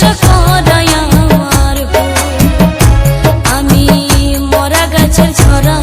আশা করাই আমি মরা গাছের ছড়া